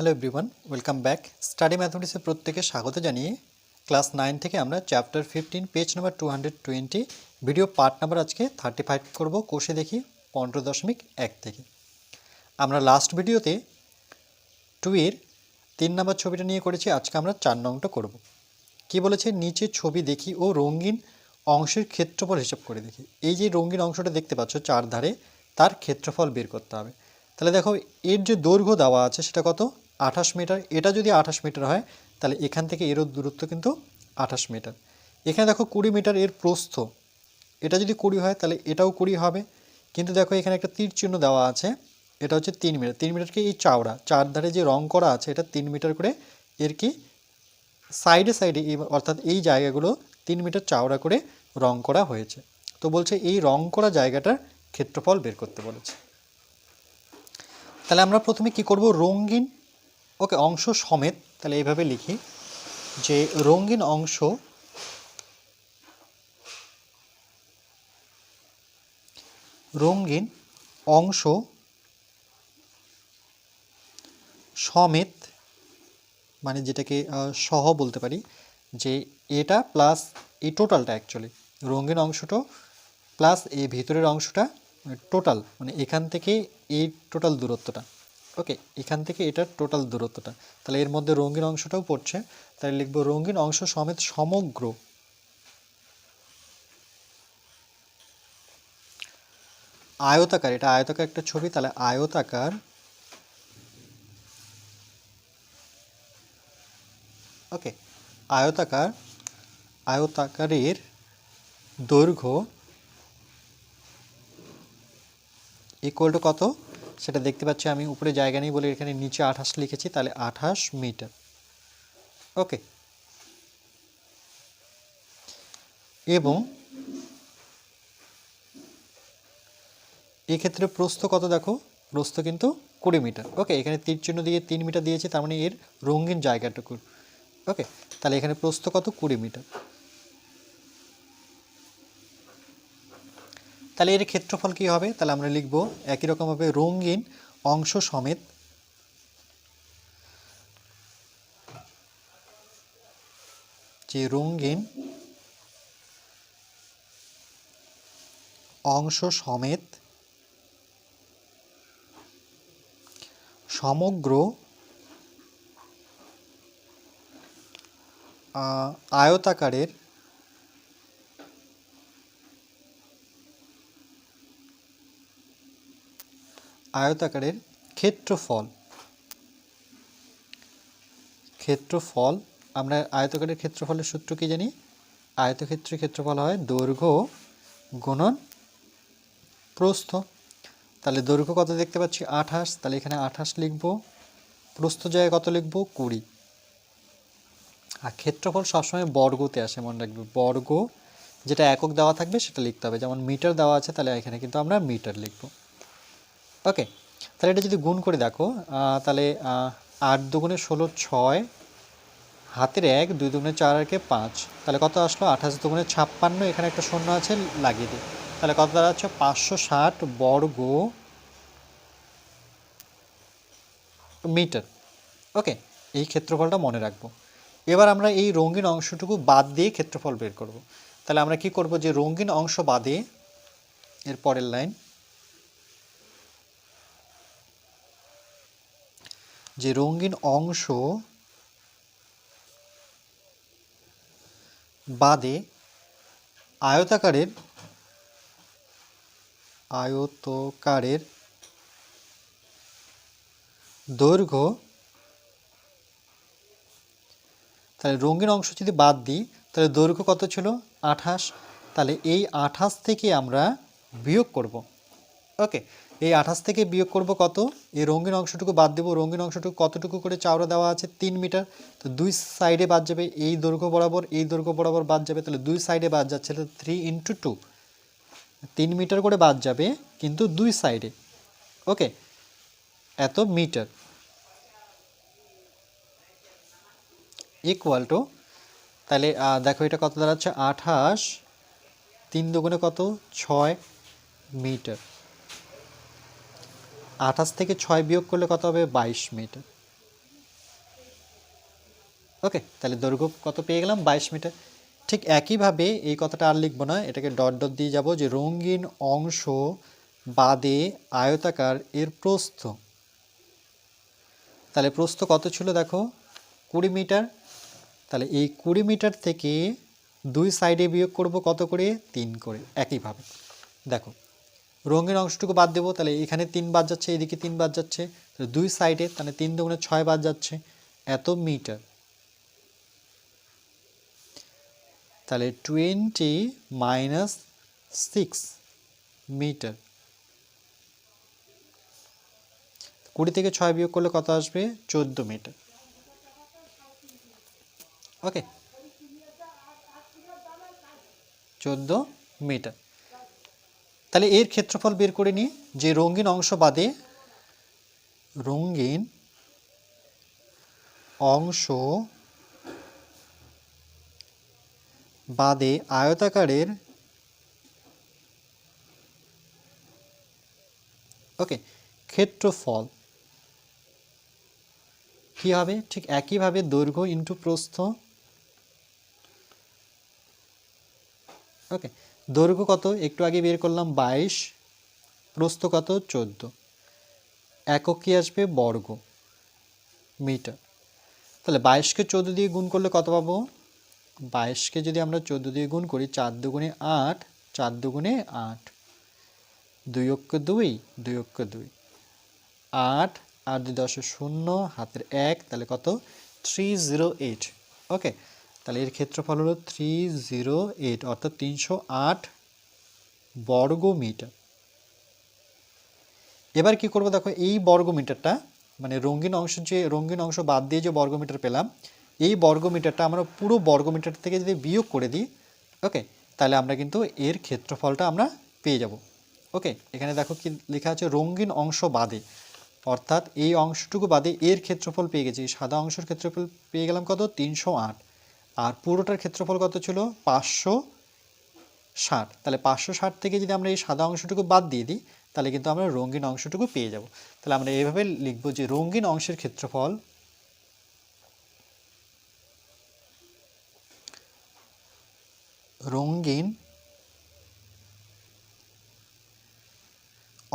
Hello everyone welcome back study ম্যাথমেটিক্সে প্রত্যেকে স্বাগত জানিয়ে ক্লাস নাইন থেকে আমরা chapter fifteen page number two hundred twenty video part number আজকে থার্টি ফাইভ করব কোষে দেখি পনেরো দশমিক এক থেকে। আমরা লাস্ট ভিডিওতে টু এর তিন নম্বর ছবিটা নিয়ে করেছি, আজকে আমরা চার নংটা করব। কি বলেছে? নিচে ছবি দেখি ও রঙিন অংশের ক্ষেত্রফল হিসাব করে দেখি। এই যে রঙিন অংশটা দেখতে পাচ্ছ চার ধারে তার ক্ষেত্রফল বের করতে হবে। তাহলে দেখো, এর যে দৈর্ঘ্য দেওয়া আছে সেটা কত? আঠাশ মিটার, এটা যদি আঠাশ মিটার হয়, তাহলে এখান থেকে এরও দূরত্ব কিন্তু আঠাশ মিটার। এখানে দেখো কুড়ি মিটার এর প্রস্থ। এটা যদি কুড়ি হয়, তাহলে এটাও কুড়ি হবে। কিন্তু দেখো এখানে একটা তীর চিহ্ন দেওয়া আছে, এটা হচ্ছে তিন মিটার। তিন মিটারকে এই চাওড়া? চার ধারে যে রং করা আছে, এটা তিন মিটার করে এর কি সাইডে সাইডে এই অর্থাৎ এই জায়গাগুলো তিন মিটার চাওড়া করে রং করা হয়েছে। তো বলছে এই রং করা জায়গাটার ক্ষেত্রফল বের করতে বলেছে। তাহলে আমরা প্রথমে কি করব? রঙিন ওকে, অংশ সমেত তাহলে এইভাবে লিখি, যে রঙিন অংশ রঙিন অংশ সমেত মানে যেটাকে সহ বলতে পারি, যে এটা প্লাস এই টোটালটা অ্যাকচুয়ালি রঙিন অংশটা প্লাস এই ভিতরের অংশটা টোটাল মানে এখান থেকে এই টোটাল দূরত্বটা। ওকে এখান থেকে এটার টোটাল দূরত্বটা। তাহলে এর মধ্যে রঙিন অংশটাও পড়ছে। তাহলে লিখব রঙিন অংশ সমেত সমগ্র। আয়তাকার, এটা আয়তাকার একটা ছবি, তাহলে আয়তাকার ওকে আয়তাকার, আয়তাকারের দৈর্ঘ্য ইকুয়াল টু কত? সেটা দেখতে পাচ্ছি আমি উপরে জায়গা নেই বলে এখানে নিচে আঠাশ লিখেছি, তাহলে আঠাশ মিটার। ওকে। এবং এক্ষেত্রে প্রস্থ কত দেখো? প্রস্থ কিন্তু কুড়ি মিটার। ওকে, এখানে তীর চিহ্ন দিয়ে তিন মিটার দিয়েছে, তার মানে এর রঙিন জায়গাটুকুর ওকে, তাহলে এখানে প্রস্থ কত? কুড়ি মিটার। তাহলে এর ক্ষেত্রফল কি হবে? তাহলে আমরা লিখব একই রকমভাবে রঙিন অংশ সমেত যে রঙিন অংশ সমেত সমগ্র আয়তাকারের আয়তাকারের ক্ষেত্রফল। ক্ষেত্রফল, আমরা আয়তকারের ক্ষেত্রফলের সূত্র কি জানি? আয়তক্ষেত্রের ক্ষেত্রফল হয় দৈর্ঘ্য গুণন প্রস্থ। তাহলে দৈর্ঘ্য কত দেখতে পাচ্ছি? আঠাশ। তাহলে এখানে আঠাশ লিখব। প্রস্থ জায়গায় কত লিখব? কুড়ি। আর ক্ষেত্রফল সবসময় বর্গতে আসে, মনে রাখবে। বর্গ যেটা একক দেওয়া থাকবে সেটা লিখতে হবে। যেমন মিটার দেওয়া আছে, তাহলে এখানে কিন্তু আমরা মিটার লিখব। ওকে তাহলে এটা যদি গুণ করে দেখো তাহলে আট দুগুণে ষোলো ছয়, হাতের এক, দুই দুগুণে চার একে পাঁচ। তাহলে কত আসলো? আঠাশ দুগুণে ছাপ্পান্ন, এখানে একটা শূন্য আছে, লাগিয়ে দিই। তাহলে কত দাঁড়াচ্ছে? পাঁচশো ষাট বর্গ মিটার। ওকে এই ক্ষেত্রফলটা মনে রাখব। এবার আমরা এই রঙিন অংশটুকু বাদ দিয়ে ক্ষেত্রফল বের করব। তাহলে আমরা কি করব? যে রঙিন অংশ বাদে, এর পরের লাইন যে রঙিন অংশ বাদে আয়তাকারের আয়তকারের দৈর্ঘ্য, তাহলে রঙিন অংশ যদি বাদ দিই, তাহলে দৈর্ঘ্য কত ছিল? আঠাশ। তাহলে এই আঠাশ থেকে আমরা বিয়োগ করব। ওকে। এই আঠাশ থেকে বিয়োগ করব কত? এই রঙিন অংশটুকু বাদ দেবো। রঙিন অংশটুকু কতটুকু করে চাওড়া দেওয়া আছে? তিন মিটার। তো দুই সাইডে বাদ যাবে এই দৈর্ঘ্য বরাবর, এই দৈর্ঘ্য বরাবর বাদ যাবে। তাহলে দুই সাইডে বাদ যাচ্ছে। তাহলে থ্রি ইন্টু টু তিন মিটার করে বাদ যাবে কিন্তু দুই সাইডে ওকে এত মিটার। ইকুয়াল টু তাহলে দেখো এটা কত দাঁড়াচ্ছে? আঠাশ। তিন দুগুণে কত? ছয় মিটার। আঠাশ থেকে ছয় বিয়োগ করলে কত হবে? বাইশ মিটার। ওকে, তাহলে দৈর্ঘ্য কত পেয়ে গেলাম? বাইশ মিটার। ঠিক একইভাবে এই কথাটা আর লিখব না, এটাকে ডট ডট দিয়ে যাব যে রঙিন অংশ বাদে আয়তাকার এর প্রস্থ। তাহলে প্রস্থ কত ছিল দেখো? কুড়ি মিটার। তাহলে এই কুড়ি মিটার থেকে দুই সাইডে বিয়োগ করব কত করে? তিন করে, একইভাবে। দেখো রঙের অংশটুকু বাদ দেবো, তাহলে এখানে তিন বাদ যাচ্ছে, এদিকে তিন বাদ যাচ্ছে, তাহলে দুই সাইডে তাহলে তিন দুগুণে ছয় বাদ যাচ্ছে, এত মিটার তাহলে টোয়েন্টি মাইনাস সিক্স মিটার কুড়ি থেকে ছয় বিয়োগ করলে কত আসবে? চোদ্দ মিটার ওকে চোদ্দ মিটার তাহলে এর ক্ষেত্রফল বের করে নিই যে রঙিন অংশ বাদে রঙিন অংশ বাদে আয়তাকারের ওকে, ক্ষেত্রফল কি হবে? ঠিক একইভাবে দৈর্ঘ্য ইন্টু প্রস্থ। ওকে দৈর্ঘ্য কত? একটু আগে বের করলাম বাইশ, প্রস্থ কত? চোদ্দ। একক কি আসবে? বর্গ মিটার। তাহলে বাইশকে চোদ্দ দিয়ে গুণ করলে কত পাবো? বাইশকে যদি আমরা চোদ্দ দিয়ে গুণ করি, চার দুগুণে আট, চার দুগুণে আট। দুই অক্ষ দুই দুই অক্ষ দুই। আট আর দুই দশে শূন্য, হাতের এক, তাহলে কত? Three zero eight. ওকে তাহলে এর ক্ষেত্রফল হলো থ্রি জিরো এইট অর্থাৎ তিনশো আট বর্গ মিটার এবার কি করব দেখো, এই বর্গ মিটারটা মানে রঙিন অংশ যে, রঙিন অংশ বাদ দিয়ে যে বর্গ মিটার পেলাম, এই বর্গ মিটারটা আমরা পুরো বর্গ মিটার থেকে যদি বিয়োগ করে দিই ওকে তাহলে আমরা কিন্তু এর ক্ষেত্রফলটা আমরা পেয়ে যাব। ওকে এখানে দেখো কি লেখা আছে, রঙিন অংশ বাদে, অর্থাৎ এই অংশটুকু বাদে এর ক্ষেত্রফল পেয়ে গেছি। সাদা অংশের ক্ষেত্রফল পেয়ে গেলাম কত? তিনশো আট। আর পুরোটার ক্ষেত্রফল কত ছিল? পাঁচশো ষাট। তাহলে পাঁচশো ষাট থেকে যদি আমরা এই সাদা অংশটুকু বাদ দিয়ে দিই, তাহলে কিন্তু আমরা রঙিন অংশটুকু পেয়ে যাব। তাহলে আমরা এইভাবে লিখব যে রঙিন অংশের ক্ষেত্রফল রঙিন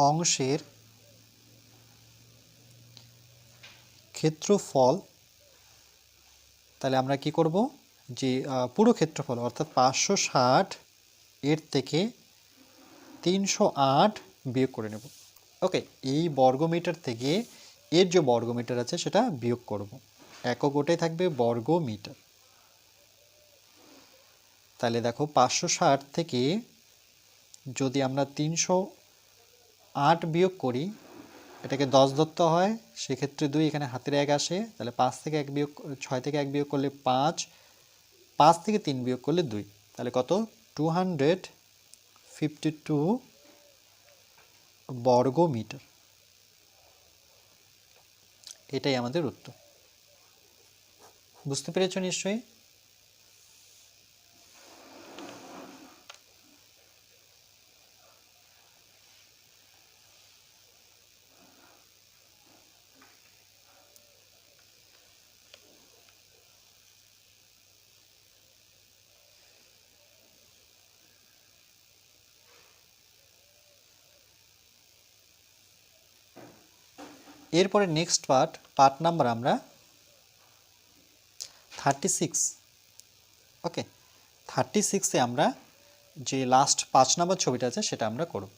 অংশের ক্ষেত্রফল, তাহলে আমরা কি করব? যে পুরো ক্ষেত্রফল, অর্থাৎ পাঁচশো ষাট এর থেকে তিনশো আট বিয়োগ করে নেব। ওকে, এই বর্গমিটার থেকে এর যে বর্গমিটার আছে, সেটা বিয়োগ করব। একক ওটাই থাকবে বর্গ মিটার তাহলে দেখো, পাঁচশো ষাট থেকে যদি আমরা তিনশো আট বিয়োগ করি, এটাকে দশ দত্ত হয়, সেক্ষেত্রে দুই এখানে হাতের এক আসে, তাহলে পাঁচ থেকে এক বিয়োগ, ছয় থেকে এক বিয়োগ করলে পাঁচ পাঁচ থেকে তিন বিয়োগ করলে দুই। তাহলে কত? টু হান্ড্রেড ফিফটি টু বর্গ মিটার এটাই আমাদের উত্তর। বুঝতে পেরেছ নিশ্চয়ই? এরপরে নেক্সট পার্ট পার্ট নাম্বার আমরা থার্টি সিক্স ওকে থার্টি সিক্সে আমরা যে লাস্ট পাঁচ নাম্বার ছবিটা আছে, সেটা আমরা করব।